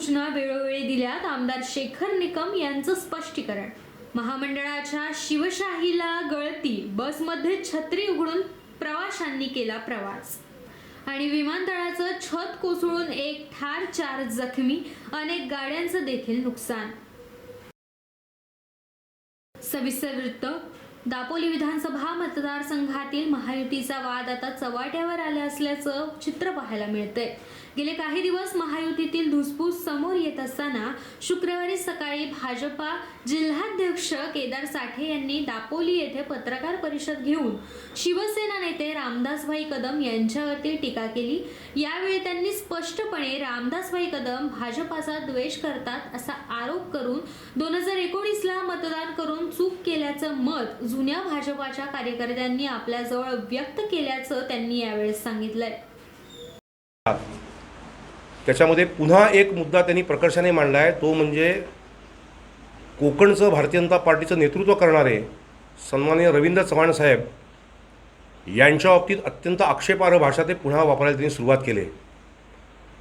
सूचना वेळोवेळी दिल्यात. आमदार शेखर निकम यांचं स्पष्टीकरण. महामंडळाच्या शिवशाहीला गळती. बसमध्ये छत्री उघडून प्रवाशांनी केला प्रवास. आणि विमानतळाचं छत कोसळून एक ठार चार जखमी अनेक गाड्यांचं देखील नुकसान. सविस्तर वृत्त. दापोली विधानसभा मतदारसंघातील महायुतीचा वाद आता चव्हाट्यावर आला असल्याचं चित्र पाहायला मिळतंय. गेले काही दिवस महायुतीतील धुसफूस समोर येत असताना शुक्रवारी सकाळी भाजपा जिल्हाध्यक्ष केदार साठे यांनी दापोली येथे पत्रकार परिषद घेऊन शिवसेना नेते रामदासभाई कदम यांच्यावरती टीका केली. यावेळी त्यांनी स्पष्टपणे रामदासभाई कदम भाजपाचा द्वेष करतात असा आरोप करून दोन हजार एकोणीसला मतदान करून चूक केल्याचं मत जुन्या भाजपाच्या कार्यकर्त्यांनी आपल्याजवळ व्यक्त केल्याचं त्यांनी यावेळेस सांगितलंय. त्याच्यामध्ये पुन्हा एक मुद्दा त्यांनी प्रकर्षाने मांडला आहे तो म्हणजे कोकणचं भारतीय जनता पार्टीचं नेतृत्व करणारे सन्माननीय रवींद्र चव्हाण साहेब यांच्या बाबतीत अत्यंत आक्षेपार्ह भाषा ते पुन्हा वापरायला त्यांनी सुरुवात केली.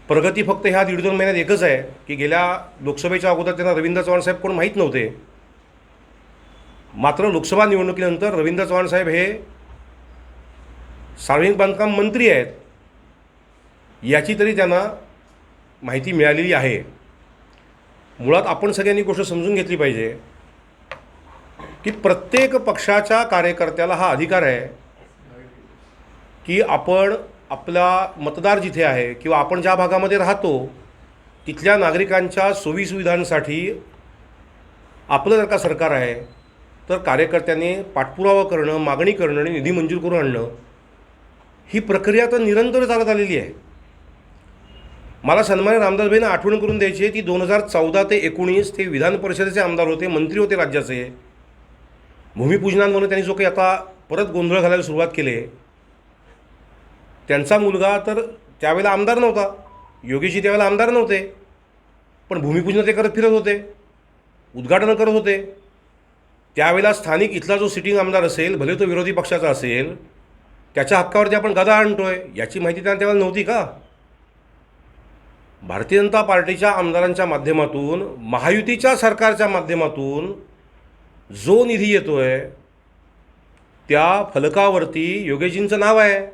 प्रगती फक्त ह्या दीड दोन महिन्यात एकच आहे की गेल्या लोकसभेच्या अगोदर त्यांना रवींद्र चव्हाण साहेब कोण माहीत नव्हते. मात्र लोकसभा निवडणुकीनंतर रवींद्र चव्हाण साहेब हे सार्वजनिक बांधकाम मंत्री आहेत. याची तरी त्यांना माहिती मिळालेली आहे. मुळात आपण सगळ्यांनी गोष्ट समजून घेतली पाहिजे की प्रत्येक पक्षाच्या कार्यकर्त्याला हा अधिकार आहे की आपण आपला मतदार जिथे आहे किंवा आपण ज्या भागामध्ये राहतो तिथल्या नागरिकांच्या सोयीसुविधांसाठी आपलं जर का सरकार आहे तर कार्यकर्त्यांनी पाठपुरावा करणं मागणी करणं आणि निधी मंजूर करून आणणं ही प्रक्रिया तर निरंतर चालत आलेली आहे. मला सन्मान्य रामदासभाईंना आठवण करून द्यायची आहे की दोन हजार चौदा ते एकोणीस ते विधान परिषदेचे आमदार होते मंत्री होते राज्याचे. भूमिपूजनांमध्ये त्यांनी जो काही आता परत गोंधळ घालायला सुरुवात केली आहे त्यांचा मुलगा तर त्यावेळेला आमदार नव्हता योगीजी त्यावेळेला आमदार नव्हते पण भूमिपूजन ते करत फिरत होते उद्घाटनं करत होते. त्यावेळेला स्थानिक इथला जो सिटिंग आमदार असेल भले तो विरोधी पक्षाचा असेल त्याच्या हक्कावरती आपण गदा आणतोय याची माहिती त्यांना त्यावेळेला नव्हती का? भारतीय जनता पार्टीच्या आमदारांच्या माध्यमातून महायुतीच्या सरकारच्या माध्यमातून जो निधी येतो आहे त्या फलकावरती योगेशजींचं नाव आहे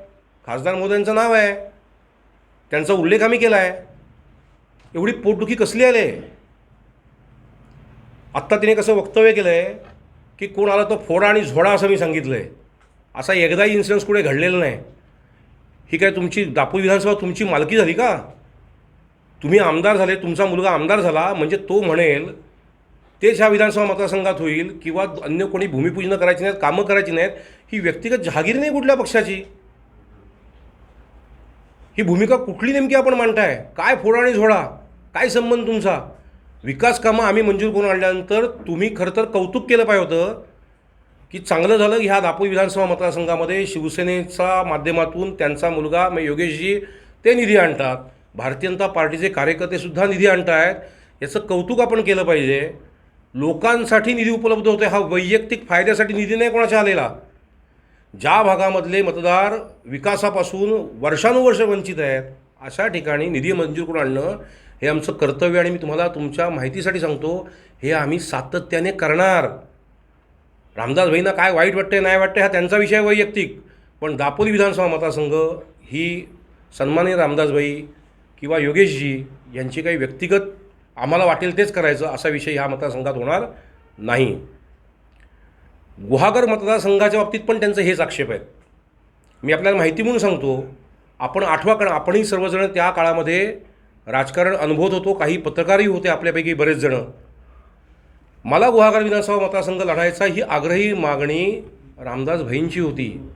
खासदार मोदयांचं नाव आहे त्यांचा उल्लेख आम्ही केला आहे एवढी पोटदुखी कसली आले आत्ता तिने कसं वक्तव्य केलं आहे की कोण आला तो फोडा आणि झोडा असं मी सांगितलं आहे असा एकदाही इन्सिडन्स कुठे घडलेला नाही. ही काय तुमची दापोली विधानसभा तुमची मालकी झाली का? तुम्ही आमदार झाले तुमचा मुलगा आमदार झाला म्हणजे तो म्हणेल तेच ह्या विधानसभा मतदारसंघात होईल किंवा अन्य कोणी भूमिपूजनं करायची नाहीत कामं करायची नाहीत ही व्यक्तिगत जहागीर नाही कुठल्या पक्षाची? ही भूमिका कुठली नेमकी आपण मांडताय? काय फोडा आणि झोडा? काय संबंध तुमचा? विकास कामं आम्ही मंजूर करून आणल्यानंतर तुम्ही खरं तर कौतुक केलं पाहिजे होतं की चांगलं झालं ह्या दापोली विधानसभा मतदारसंघामध्ये शिवसेनेच्या माध्यमातून त्यांचा मुलगा मग योगेशजी ते निधी आणतात. भारतीय जनता पार्टीचे कार्यकर्तेसुद्धा निधी आणत आहेत याचं कौतुक आपण केलं पाहिजे. लोकांसाठी निधी उपलब्ध होतो हा वैयक्तिक फायद्यासाठी निधी नाही कोणाच्या आलेला. ज्या भागामधले मतदार विकासापासून वर्षानुवर्ष वंचित आहेत अशा ठिकाणी निधी मंजूर करून आणणं हे आमचं कर्तव्य आणि मी तुम्हाला तुमच्या माहितीसाठी सांगतो हे आम्ही सातत्याने करणार. रामदास भाईंना काय वाईट वाटते नाही वाटते हा त्यांचा विषय वैयक्तिक. पण दापोली विधानसभा मतदारसंघ ही सन्माननीय रामदासभाई किंवा योगेशजी यांची काही व्यक्तिगत आम्हाला वाटेल तेच करायचं असा विषय ह्या मतदारसंघात होणार नाही. गुहागर मतदारसंघाच्या बाबतीत पण त्यांचं हेच आक्षेप आहेत. मी आपल्याला माहिती म्हणून सांगतो आपण आठवा काळ आपणही सर्वजण त्या काळामध्ये राजकारण अनुभवत होतो काही पत्रकारही होते आपल्यापैकी बरेच जणं. मला गुहागर विधानसभा मतदारसंघ लढायचा ही आग्रही मागणी रामदास भाईंची होती.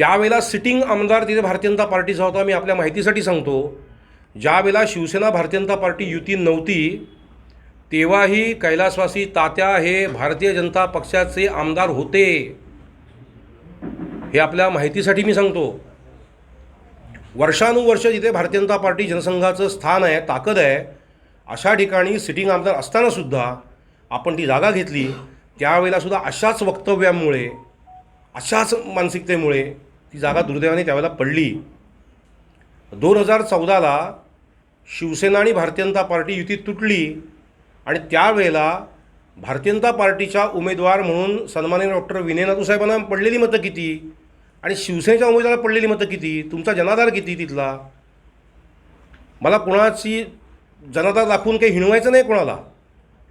त्यावेळेला सिटिंग आमदार तिथे भारतीय जनता पार्टीचा होता मी आपल्या माहितीसाठी सांगतो. ज्यावेळेला शिवसेना भारतीय जनता पार्टी युती नव्हती तेव्हाही कैलासवासी तात्या हे भारतीय जनता पक्षाचे आमदार होते. हे आपल्या माहितीसाठी मी सांगतो. वर्षानुवर्ष जिथे भारतीय जनता पार्टी जनसंघाचं स्थान आहे ताकद आहे अशा ठिकाणी सिटिंग आमदार असतानासुद्धा आपण ती जागा घेतली. त्यावेळेलासुद्धा अशाच वक्तव्यामुळे अशाच मानसिकतेमुळे ती जागा दुर्दैवाने त्यावेळेला पडली. दोन हजार चौदाला शिवसेना आणि भारतीय जनता पार्टी युती तुटली आणि त्यावेळेला भारतीय जनता पार्टीच्या उमेदवार म्हणून सन्माननीय डॉक्टर विनय नातू साहेबांना पडलेली मतं किती? आणि शिवसेनेच्या उमेदवाराला पडलेली मतं किती? तुमचा जनाधार किती तिथला? मला कोणाची जनाधार दाखवून काही हिणवायचं नाही कोणाला.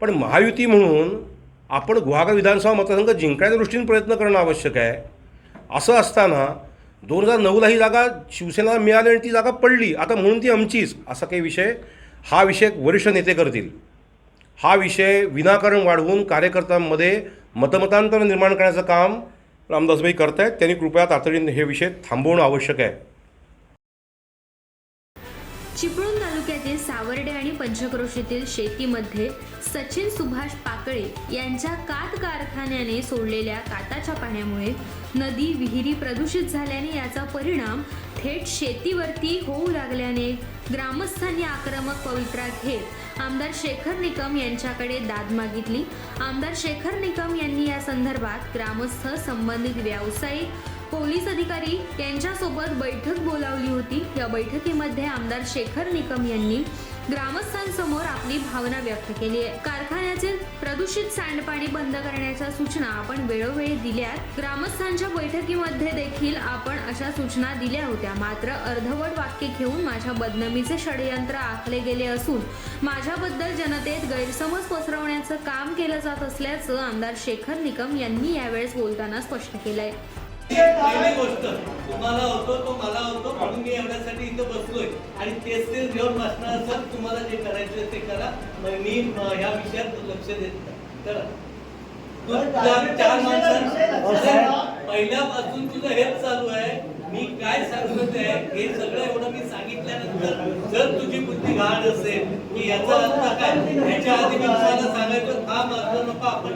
पण महायुती म्हणून आपण गुहागर विधानसभा मतदारसंघ जिंकण्याच्या दृष्टीने प्रयत्न करणं आवश्यक आहे. असं असताना दोन हजार नऊला ही जागा शिवसेनेला मिळाली आणि ती जागा पडली. आता म्हणून ती आमचीच. असा काही विषय हा विषय वरिष्ठ नेते करतील. हा विषय विनाकारण वाढवून कार्यकर्त्यांमध्ये मतमतांतर निर्माण करण्याचं काम रामदासभाई करत आहेत त्यांनी कृपया तातडीने हे विषय थांबवणं आवश्यक आहे. चिपळूण तालुक्यातील सावर्डे आणि पंचक्रोशीतील शेतीमध्ये सचिन सुभाष पाकळे यांच्या कात कारखान्याने सोडलेल्या काताच्या पाण्यामुळे नदी विहिरी प्रदूषित झाल्याने याचा परिणाम थेट शेतीवरती होऊ लागल्याने ग्रामस्थांनी आक्रमक पवित्रा घेत आमदार शेखर निकम यांच्याकडे दाद मागितली. आमदार शेखर निकम यांनी या संदर्भात ग्रामस्थ संबंधित व्यावसायिक पोलीस अधिकारी यांच्यासोबत बैठक बोलावली होती. या बैठकीमध्ये आमदार शेखर निकम यांनी ग्रामस्थांसमोर आपली भावना व्यक्त केली आहे. कारखान्याचे प्रदूषित सांडपाणी बंद करण्याच्या सूचना आपण वेळोवेळी दिल्यात. ग्रामस्थांच्या बैठकीमध्ये देखील आपण अशा सूचना दिल्या होत्या. मात्र अर्धवट वाक्य घेऊन माझ्या बदनामीचे षडयंत्र आखले गेले असून माझ्याबद्दल जनतेत गैरसमज पसरवण्याचं काम केलं जात असल्याचं आमदार शेखर निकम यांनी यावेळेस बोलताना स्पष्ट केलंय. पहिली गोष्ट तुम्हाला होतो तो मला होतो म्हणून मी एवढ्यासाठी इथं बसलोय. आणि तेच तेच घेऊन बसणार सर तुम्हाला जे करायचं ते करा. मी ह्या विषयात लक्ष देत नाही. करा. चार पहिल्यापासून तुझं हेच चालू आहे. मी काय सांगत आहे हे सगळं एवढं मी सांगितल्यानंतर जर तुझी बुद्धी घाण असेल की याचा अर्थ काय? ह्याच्या आधी मी तुम्हाला सांगायचं थांब अर्थ नको आपण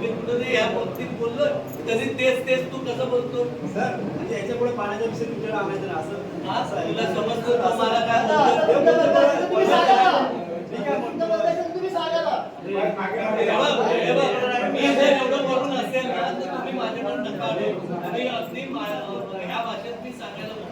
मी कुठे या बाबतीत बोललोय तरी तेच तेच तू कसं बोलतो सर म्हणजे याच्यापुढे पाण्याचा विषय तुमच्याकडे आणायचा ना असं हा, असं आहे. तुला समजतं का मला काय हे मी जर एवढं असेल ना तर तुम्ही माझ्याकडे नका आणू. आणि अगदी ह्या भाषेत मी सांगायला.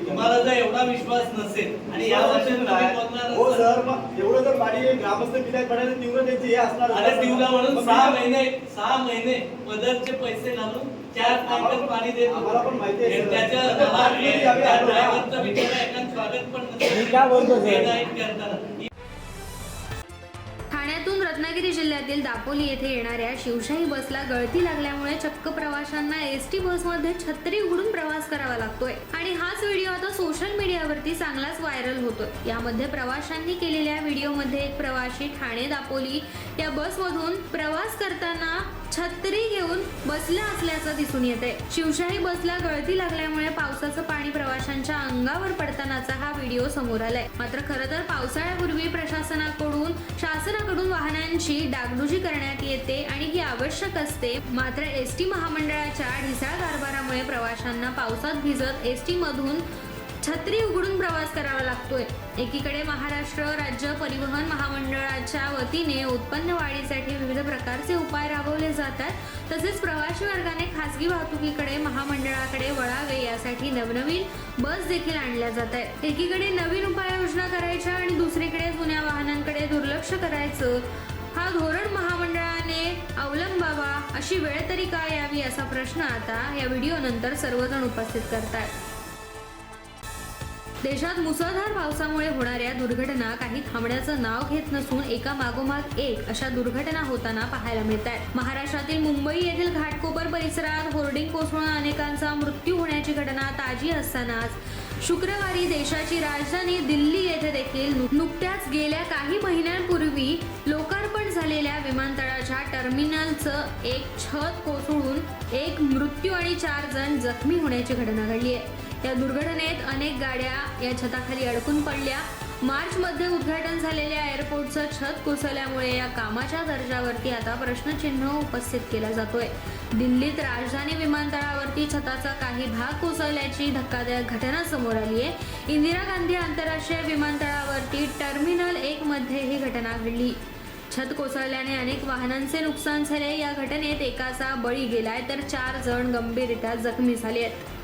तुम्हाला जर एवढा विश्वास नसेल आणि या तुम्ही बोलणार हो असाल, सर मग एवढं जर पाणी ग्रामस्थ पिण्यात पडायचं तीव्र त्यांचे हे असणार अरे दिवला म्हणून सहा महिने सहा महिने पदरचे पैसे घालून चार टँकर पाणी देतो आम्हाला पण माहिती आहे, सर. त्याच्या पाणी आम्ही स्वागत पण नसेल. मी काय बोलतो, सर? हे नाही करताना. पुण्यातून रत्नागिरी जिल्ह्यातील दापोली येथे येणाऱ्या शिवशाही बसला गळती लागल्यामुळे चक्क प्रवाशांना एस टी बसमध्ये छत्री उघडून प्रवास करावा लागतोय. आणि हाच व्हिडिओ आता सोशल मीडियावरती चांगलाच व्हायरल होतोय. यामध्ये प्रवाशांनी केलेल्या व्हिडिओमध्ये एक प्रवाशी ठाणे दापोली या बसमधून प्रवास करताना छत्री घेऊन बसला असल्याचं दिसून येत आहे शिवशाही बसला गळती लागल्यामुळे पावसाचं पाणी प्रवाशांच्या अंगावर पडतानाचा हा व्हिडिओ समोर आलाय. मात्र खरं तर पावसाळ्यापूर्वी प्रशासनाकडून शासनाकडून वाहनांची डागडुजी करण्यात येते आणि ही आवश्यक असते. मात्र एस टी महामंडळाच्या ढिसाळ कारभारामुळे प्रवाशांना पावसात भिजत एस टी मधून छत्री उघडून प्रवास करावा लागतोय. एकीकडे महाराष्ट्र राज्य परिवहन महामंडळाच्या वतीने उत्पन्न वाढीसाठी विविध प्रकारचे उपाय राबवले जातात. तसेच प्रवासी वर्गाने खासगी वाहतुकीकडे महामंडळाकडे वळावे यासाठी नवनवीन बस देखील आणल्या जात आहेत. एकीकडे नवीन उपाययोजना करायच्या आणि दुसरीकडे जुन्या वाहनांकडे दुर्लक्ष करायचं हा धोरण महामंडळाने अवलंबावा अशी वेळ तरी का यावी असा प्रश्न आता या व्हिडिओ नंतर सर्वजण उपस्थित करतात देशात मुसळधार पावसामुळे होणाऱ्या दुर्घटना काही थांबण्याचं नाव घेत नसून एका मागोमाग एक अशा दुर्घटना होताना पाहायला मिळत आहेत महाराष्ट्रातील मुंबई येथील घाटकोपर परिसरात होर्डिंग कोसळून अनेकांचा मृत्यू होण्याची घटना ताजी असतानाच शुक्रवारी देशाची राजधानी दिल्ली येथे देखील नु- नुकत्याच गेल्या काही महिन्यांपूर्वी लोकार्पण झालेल्या विमानतळाच्या टर्मिनलचं एक छत कोसळून एक मृत्यू आणि चार जण जखमी होण्याची घटना घडली आहे. या दुर्घटनेत अनेक गाड्या या छताखाली अडकून पडल्या. मार्च मध्ये उद्घाटन झालेल्या एअरपोर्टचं छत कोसळल्यामुळे या कामाच्या दर्जावरती आता प्रश्नचिन्ह उपस्थित केला जातोय. दिल्लीत राजधानी विमानतळावरती छताचा काही भाग कोसळल्याची धक्कादायक घटना समोर आली आहे. इंदिरा गांधी आंतरराष्ट्रीय विमानतळावरती टर्मिनल एक मध्ये ही घटना घडली. छत कोसळल्याने अनेक वाहनांचे नुकसान झाले. या घटनेत एकाचा बळी गेलाय तर चार जण गंभीररित्या जखमी झाले आहेत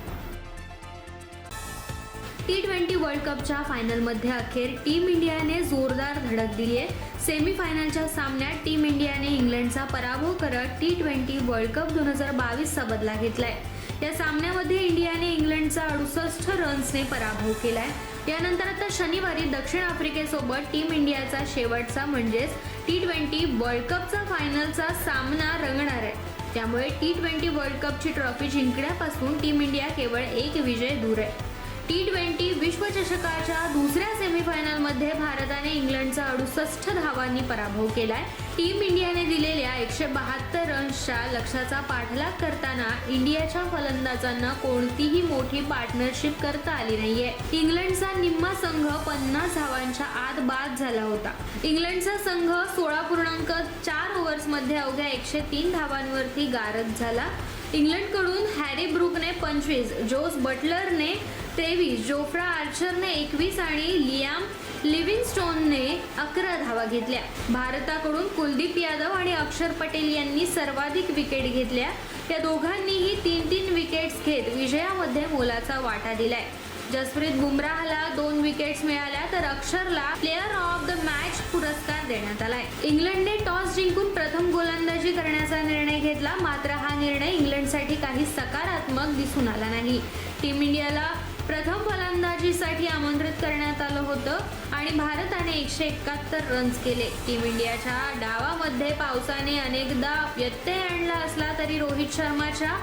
टी ट्वेंटी वर्ल्ड कपच्या फायनलमध्ये अखेर टीम इंडियाने जोरदार धडक दिली आहे. सेमीफायनलच्या सामन्यात टीम इंडियाने इंग्लंडचा पराभव करत टी ट्वेंटी वर्ल्ड कप दोन हजार बावीसचा बदला घेतलाय. या सामन्यामध्ये इंडियाने इंग्लंडचा अडुसष्ट रन्सने पराभव केलाय. यानंतर आता शनिवारी दक्षिण आफ्रिकेसोबत टीम इंडियाचा शेवटचा म्हणजेच टी ट्वेंटी वर्ल्ड कपचा फायनलचा सामना रंगणार आहे. त्यामुळे टी ट्वेंटी वर्ल्ड कपची ट्रॉफी जिंकण्यापासून टीम इंडिया केवळ एक विजय दूर आहे. टी ट्वेंटी विश्वचषकाच्या दुसऱ्या सेमीफायनलमध्ये भारताने इंग्लंडचा अडुसष्ट धावांनी पराभव केलाय. टीम इंडियाने दिलेल्या एकशे बहात्तर रन्सच्या लक्ष्याचा पाठलाग करताना इंडियाच्या फलंदाजांना कोणतीही मोठी पार्टनरशिप करता आली नाहीये. इंग्लंडचा निम्मा संघ पन्नास धावांच्या आत बाद झाला होता. इंग्लंडचा संघ सोळा पूर्णांक चार ओव्हर्समध्ये अवघ्या एकशे तीन धावांवरती गारद झाला. इंग्लंडकडून हॅरी ब्रुकने पंचवीस जोस बटलरने तेवीस जोफ्रा आर्चरने एकवीस आणि लियाम लिव्हिंगस्टोनने अकरा धावा घेतल्या. भारताकडून कुलदीप यादव आणि अक्षर पटेल यांनी सर्वाधिक विकेट घेतल्या. या दोघांनीही तीन तीन विकेट्स घेत विजयामध्ये मोलाचा वाटा दिलाय. जसप्रीत बुमराहला दोन विकेट्स मिळाल्या तर अक्षरला प्लेअर ऑफ द मॅच पुरस्कार देण्यात आलाय. इंग्लंडने टॉस जिंकून प्रथम गोलंदाजी करण्याचा निर्णय घेतला मात्र हा निर्णय इंग्लंडसाठी काही सकारात्मक दिसून आला नाही. टीम इंडियाला प्रथम फलंदाजीसाठी आमंत्रित करण्यात आलं होतं आणि भारताने एकशे एकाहत्तर रन्स केले. टीम इंडियाच्या डावामध्ये पावसाने अनेकदा व्यत्यय आणला असला तरी रोहित शर्माच्या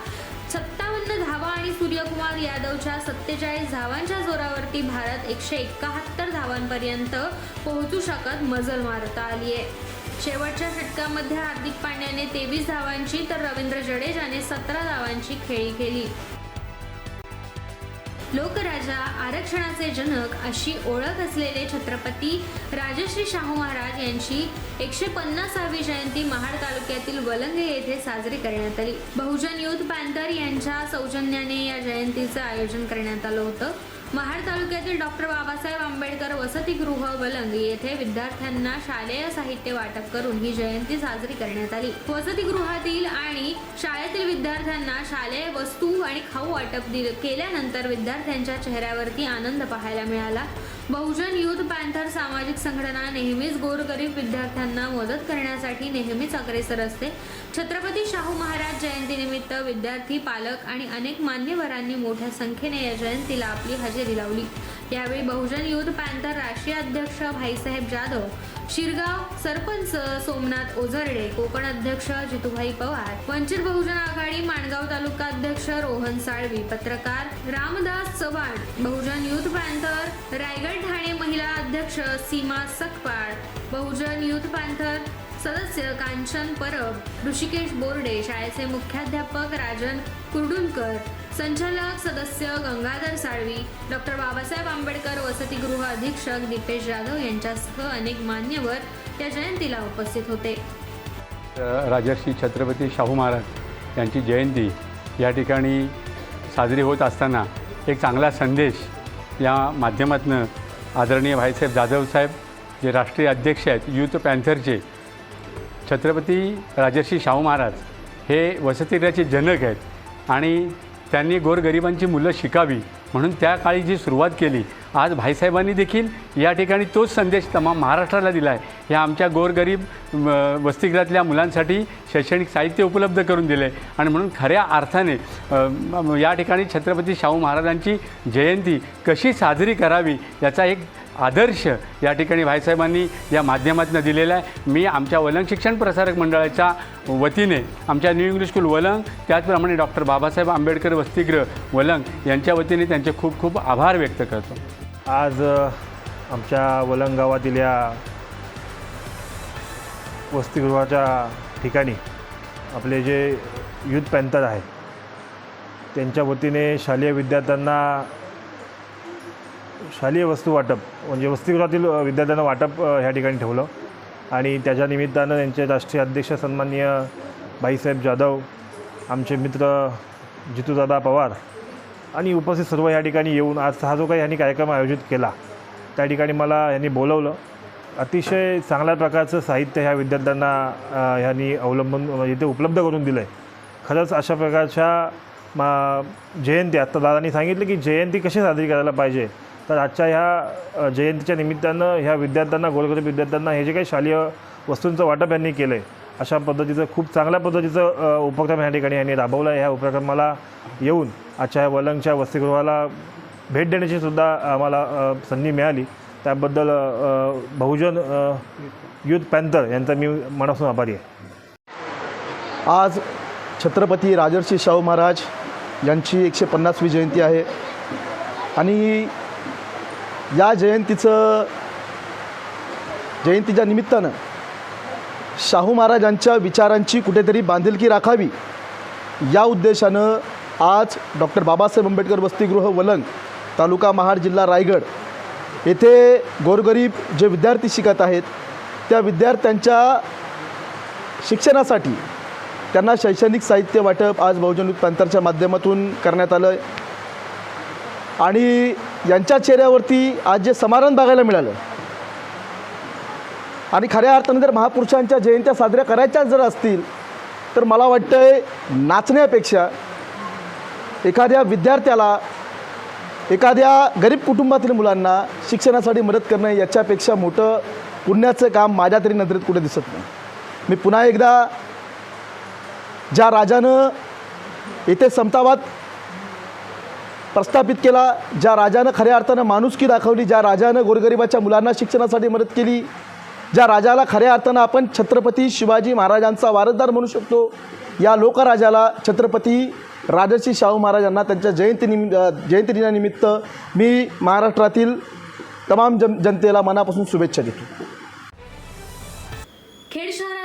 सत्तावन्न धावा आणि सूर्यकुमार यादवच्या सत्तेचाळीस धावांच्या जोरावरती भारत एकशे एकाहत्तर धावांपर्यंत पोहोचू शकत मजल मारता आली आहे. शेवटच्या षटकामध्ये हार्दिक पांड्याने तेवीस धावांची तर रवींद्र जडेजाने सतरा धावांची खेळी केली. लोकराजा आरक्षणाचे जनक अशी ओळख असलेले छत्रपती राजश्री शाहू महाराज यांची एकशे पन्नासावी जयंती महाड तालुक्यातील वलंगे येथे साजरी करण्यात आली. बहुजन युथ पॅन्थर यांच्या सौजन्याने या जयंतीचं आयोजन करण्यात आलं होतं. महाड तालुक्यातील डॉक्टर बाबासाहेब आंबेडकर वसतिगृह वलंग येथे विद्यार्थ्यांना शालेय साहित्य वाटप करून ही जयंती साजरी करण्यात आली. वसतिगृहातील आणि शाळेतील विद्यार्थ्यांना शालेय वस्तू आणि खाऊ वाटप दिल केल्यानंतर विद्यार्थ्यांच्या चेहऱ्यावरती आनंद पाहायला मिळाला. बहुजन युथ पॅन्थर सामाजिक संघटना नेहमीच गोरगरीब विद्यार्थ्यांना मदत करण्यासाठी नेहमीच अग्रेसर असते. छत्रपती शाहू महाराज जयंतीनिमित्त विद्यार्थी पालक आणि अनेक मान्यवरांनी मोठ्या संख्येने या जयंतीला आपली हजेरी लावली. यावेळी बहुजन युथ पॅन्थर राष्ट्रीय अध्यक्ष भाईसाहेब जाधव शिरगाव सरपंच सोमनाथ ओझरडे कोकण अध्यक्ष जितूभाई पवार वंचित बहुजन आघाडी माणगाव तालुका अध्यक्ष रोहन साळवी पत्रकार रामदास चव्हाण बहुजन युथ पॅन्थर रायगड ठाणे महिला अध्यक्ष सीमा सकपाळ बहुजन युथ पॅन्थर सदस्य कांचन परब ऋषिकेश बोर्डे शाळेचे मुख्याध्यापक राजन कुर्डुनकर संचालक सदस्य गंगाधर साळवी डॉक्टर बाबासाहेब आंबेडकर वसतिगृह अधीक्षक दीपेश जाधव यांच्यासह अनेक मान्यवर या जयंतीला उपस्थित होते. राजर्षी छत्रपती शाहू महाराज यांची जयंती या ठिकाणी साजरी होत असताना एक चांगला संदेश या माध्यमातून आदरणीय भाईसाहेब जाधव साहेब जे राष्ट्रीय अध्यक्ष आहेत युथ पॅन्थरचे छत्रपती राजर्षी शाहू महाराज हे वसतिगृहाचे जनक आहेत आणि त्यांनी गोरगरिबांची मुलं शिकावी म्हणून त्या काळी जी सुरुवात केली आज भाईसाहेबांनी देखील या ठिकाणी तोच संदेश तमाम महाराष्ट्राला दिला आहे ह्या आमच्या गोरगरीब म, वसतिगृहातल्या मुलांसाठी शैक्षणिक साहित्य उपलब्ध करून दिले आणि म्हणून खऱ्या अर्थाने या ठिकाणी छत्रपती शाहू महाराजांची जयंती कशी साजरी करावी याचा एक आदर्श या ठिकाणी भाईसाहेबांनी या माध्यमातून दिलेला आहे. मी आमच्या वलंग शिक्षण प्रसारक मंडळाच्या वतीने आमच्या न्यू इंग्लिश स्कूल वलंग त्याचप्रमाणे डॉक्टर बाबासाहेब आंबेडकर वसतिगृह वलंग यांच्या वतीने त्यांचे खूप खूप आभार व्यक्त करतो. आज आमच्या वलंग गावातील या वसतिगृहाच्या ठिकाणी आपले जे युथ पॅन्थर आहे त्यांच्या वतीने शालेय विद्यार्थ्यांना शालेय वस्तू वाटप म्हणजे वसतिगृहातील विद्यार्थ्यांना वाटप ह्या ठिकाणी ठेवलं. आणि त्याच्या निमित्तानं त्यांचे राष्ट्रीय अध्यक्ष सन्माननीय भाईसाहेब जाधव आमचे मित्र जितूदादा पवार आणि उपस्थित सर्व या ठिकाणी येऊन आज हा जो काही यांनी कार्यक्रम आयोजित केला त्या ठिकाणी मला यांनी बोलवलं. अतिशय चांगल्या प्रकारचं साहित्य ह्या विद्यार्थ्यांना ह्यांनी अवलंबून म्हणजे ते उपलब्ध करून दिलं आहे खरंच अशा प्रकारच्या मा जयंती आत्ता दादांनी सांगितलं की जयंती कशी साजरी करायला पाहिजे तर आजच्या ह्या जयंतीच्या निमित्तानं ह्या विद्यार्थ्यांना गोरगरीब विद्यार्थ्यांना हे जे काही शालेय वस्तूंचं वाटप यांनी केलं आहे अशा पद्धतीचं खूप चांगल्या पद्धतीचं उपक्रम ह्या ठिकाणी यांनी राबवलं आहे ह्या उपक्रमाला येऊन आजच्या ह्या वलंगच्या वसतिगृहाला भेट देण्याची सुद्धा आम्हाला संधी मिळाली. त्याबद्दल बहुजन युथ पॅन्थर यांचा मी मनापासून आभारी आहे. आज छत्रपती राजर्षी शाहू महाराज यांची एकशे पन्नासवी जयंती आहे. आणि या जयंतीचं जयंतीच्या निमित्तानं शाहू महाराजांच्या विचारांची कुठेतरी बांधिलकी राखावी. या उद्देशानं आज डॉक्टर बाबासाहेब आंबेडकर वसतिगृह वलंग तालुका महाड जिल्हा रायगड येथे गोरगरीब जे विद्यार्थी शिकत आहेत त्या विद्यार्थ्यांच्या शिक्षणासाठी त्यांना शैक्षणिक साहित्य वाटप आज बहुजन युथ माध्यमातून करण्यात आलं आणि यांच्या चेहऱ्यावरती आज जे समाधान बघायला मिळालं आणि खऱ्या अर्थानं जर महापुरुषांच्या जयंत्या साजऱ्या करायच्या जर असतील तर मला वाटतंय नाचण्यापेक्षा एखाद्या विद्यार्थ्याला एखाद्या गरीब कुटुंबातील मुलांना शिक्षणासाठी मदत करणं याच्यापेक्षा मोठं पुण्याचं काम माझ्या तरी नजरेत कुठे दिसत नाही. मी पुन्हा एकदा ज्या राजानं येथे समतावाद प्रस्थापित केला. ज्या राजानं खऱ्या अर्थानं माणुसकी दाखवली ज्या राजानं गोरगरिबाच्या मुलांना शिक्षणासाठी मदत केली ज्या राजाला खऱ्या अर्थानं आपण छत्रपती शिवाजी महाराजांचा वारसदार म्हणू शकतो या लोकराजाला छत्रपती राजर्षी शाहू महाराजांना त्यांच्या जयंतीनिमि जयंती दिनानिमित्त मी महाराष्ट्रातील तमाम जन जनतेला मनापासून शुभेच्छा देतो.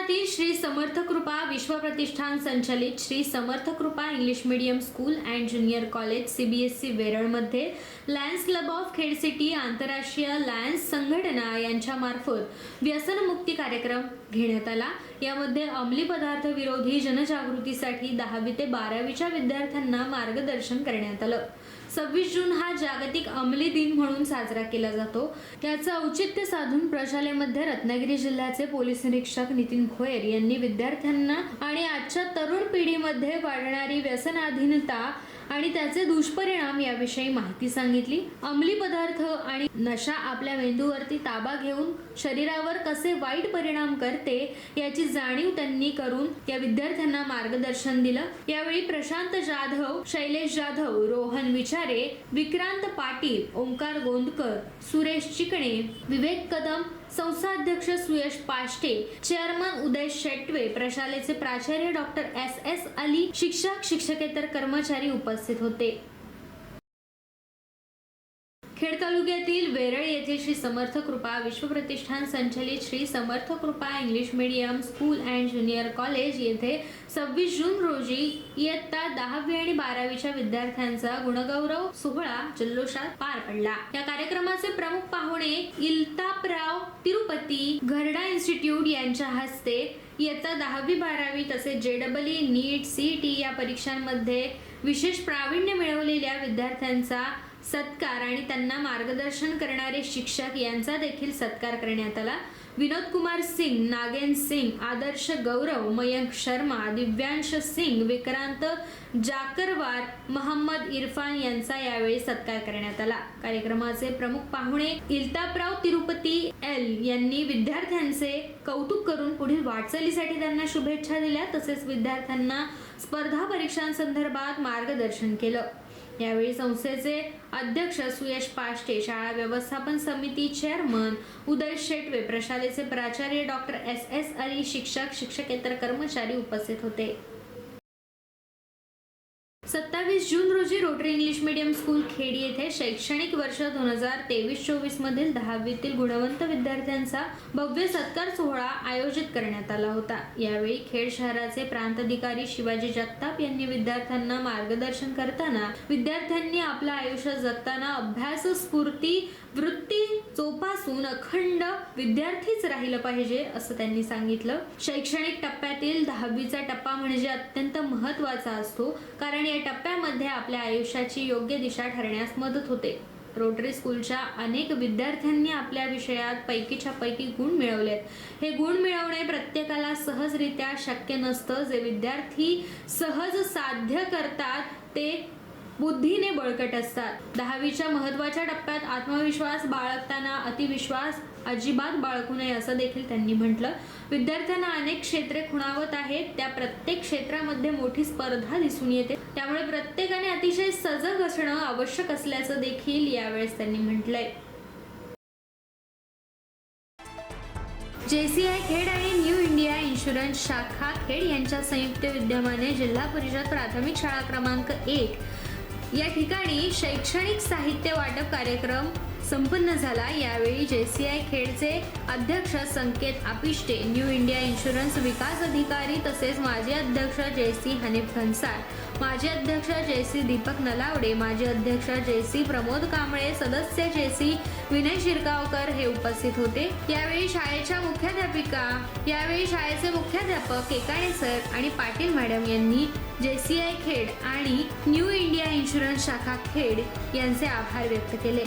पुण्यातील श्री समर्थ कृपा विश्व प्रतिष्ठान संचलित Shri Samarth Krupa English medium school and junior college CBSE वेरळमध्ये Lions Club of Khed city आंतरराष्ट्रीय लायन्स संघटना यांच्यामार्फत व्यसनमुक्ती कार्यक्रम घेण्यात आला. यामध्ये अंमली पदार्थ विरोधी जनजागृतीसाठी दहावी ते बारावीच्या विद्यार्थ्यांना मार्गदर्शन करण्यात आलं. सव्वीस जून हा जागतिक अंमली दिन म्हणून साजरा केला जातो. त्याचं औचित्य साधून प्रशालेमध्ये रत्नागिरी जिल्ह्याचे पोलीस निरीक्षक नितीन भोयर यांनी विद्यार्थ्यांना आणि आजच्या तरुण पिढीमध्ये वाढणारी व्यसनाधीनता आणि त्याचे दुष्परिणाम याविषयी माहिती सांगितली. अंमली पदार्थ आणि नशा आपल्या मेंदूवरती ताबा घेऊन शरीरावर कसे वाईट परिणाम करते याची जाणीव त्यांनी करून या विद्यार्थ्यांना मार्गदर्शन दिलं. यावेळी प्रशांत जाधव शैलेश जाधव रोहन विचारे विक्रांत पाटील ओंकार गोंदकर सुरेश चिकणे विवेक कदम संस्थाध्यक्ष सुयश पाष्टे चेअरमन उदय शेटवे प्रशालेचे प्राचार्य डॉक्टर एस एस अली शिक्षक शिक्षकेतर कर्मचारी उपस्थित होते. खेड तालुक्यातील वेरळ येथे श्री समर्थ कृपा विश्वप्रतिष्ठान संचलित Shri Samarth Krupa English medium school and junior college येथे सव्वीस जून रोजी इयत्ता दहावी आणि बारावीच्या विद्यार्थ्यांचा गुणगौरव सोहळा जल्लोषात पार पडला. या कार्यक्रमाचे प्रमुख पाहुणे इल्तापराव तिरुपती घरडा इन्स्टिट्यूट यांच्या हस्ते इयत्ता दहावी बारावी तसेच जे डबल नीट सी टी या परीक्षांमध्ये विशेष प्रावीण्य मिळवलेल्या विद्यार्थ्यांचा सत्कार आणि त्यांना मार्गदर्शन करणारे शिक्षक यांचा देखील सत्कार करण्यात आला. विनोद कुमार सिंग नागेन सिंग आदर्श गौरव मयंक शर्मा दिव्यांश सिंग विक्रांत जाकरवार मोहम्मद इरफान यांचा यावेळी सत्कार करण्यात आला. कार्यक्रमाचे प्रमुख पाहुणे इल्तापराव तिरुपती एल यांनी विद्यार्थ्यांचे कौतुक करून पुढील वाटचालीसाठी त्यांना शुभेच्छा दिल्या. तसेच विद्यार्थ्यांना स्पर्धा परीक्षांसंदर्भात मार्गदर्शन केलं. यावेळी संस्थेचे अध्यक्ष सुयश पाष्टे शाळा व्यवस्थापन समिती चेअरमन उदय शेटवे प्रशालेचे प्राचार्य डॉक्टर एस एस अली शिक्षक शिक्षकेतर कर्मचारी उपस्थित होते सत्तावीस जून रोजी रोटरी इंग्लिश मीडियम स्कूल खेडी येथे शैक्षणिक वर्ष दोन हजार तेवीस चोवीस मधील दहावीतील गुणवंत विद्यार्थ्यांचा भव्य सत्कार सोहळा आयोजित करण्यात आला होता. यावेळी खेड शहराचे प्रांताधिकारी शिवाजी जगताप यांनी विद्यार्थ्यांना मार्गदर्शन करताना विद्यार्थ्यांनी आपलं आयुष्य जगताना अभ्यास स्फूर्ती वृत्ती जोपासून अखंड विद्यार्थीच राहिलं पाहिजे असं त्यांनी सांगितलं. शैक्षणिक टप्प्यातील दहावीचा टप्पा म्हणजे अत्यंत महत्त्वाचा असतो कारण या टप्प्यामध्ये आपल्या आयुष्याची योग्य दिशा ठरण्यास मदत होते. रोटरी स्कूलच्या अनेक विद्यार्थ्यांनी आपल्या विषयात पैकीच्या पैकी गुण मिळवलेत. हे गुण मिळवणे प्रत्येकाला सहजरित्या शक्य नसतं. जे विद्यार्थी सहज साध्य करतात ते बुद्धीने बळकट असतात. दहावीच्या महत्त्वाच्या टप्प्यात आत्मविश्वास बाळगताना अतिविश्वास अजिबात बाळगू नये असं देखील त्यांनी म्हटलं. विद्यार्थ्यांना अनेक क्षेत्रे खुणावत आहेत. त्या प्रत्येक क्षेत्रामध्ये मोठी स्पर्धा दिसून येते. त्यामुळे प्रत्येकाने अतिशय सजग असणं आवश्यक असल्याचं देखील यावेळेस त्यांनी म्हटलंय. जेसीआय खेड आणि न्यू इंडिया इन्शुरन्स शाखा खेड यांच्या संयुक्त विद्यमाने जिल्हा परिषद प्राथमिक शाळा क्रमांक एक या ठिकाणी शैक्षणिक साहित्य वाटप कार्यक्रम संपन्न झाला. यावेळी जेसीआय खेडचे अध्यक्ष Sanket Apishte New India Insurance विकास अधिकारी तसेच माजी अध्यक्ष जेसी हनीफ घनसाळ माजी अध्यक्ष जेसी दीपक नलावडे माजी अध्यक्ष जेसी प्रमोद कांबळे सदस्य जेसी विनय शिरगावकर हे उपस्थित होते. यावेळी शाळेच्या मुख्याध्यापिका यावेळी शाळेचे मुख्याध्यापक केकाणे सर आणि पाटील मॅडम यांनी जेसीआय खेड आणि न्यू इंडिया इन्शुरन्स शाखा खेड यांचे आभार व्यक्त केले.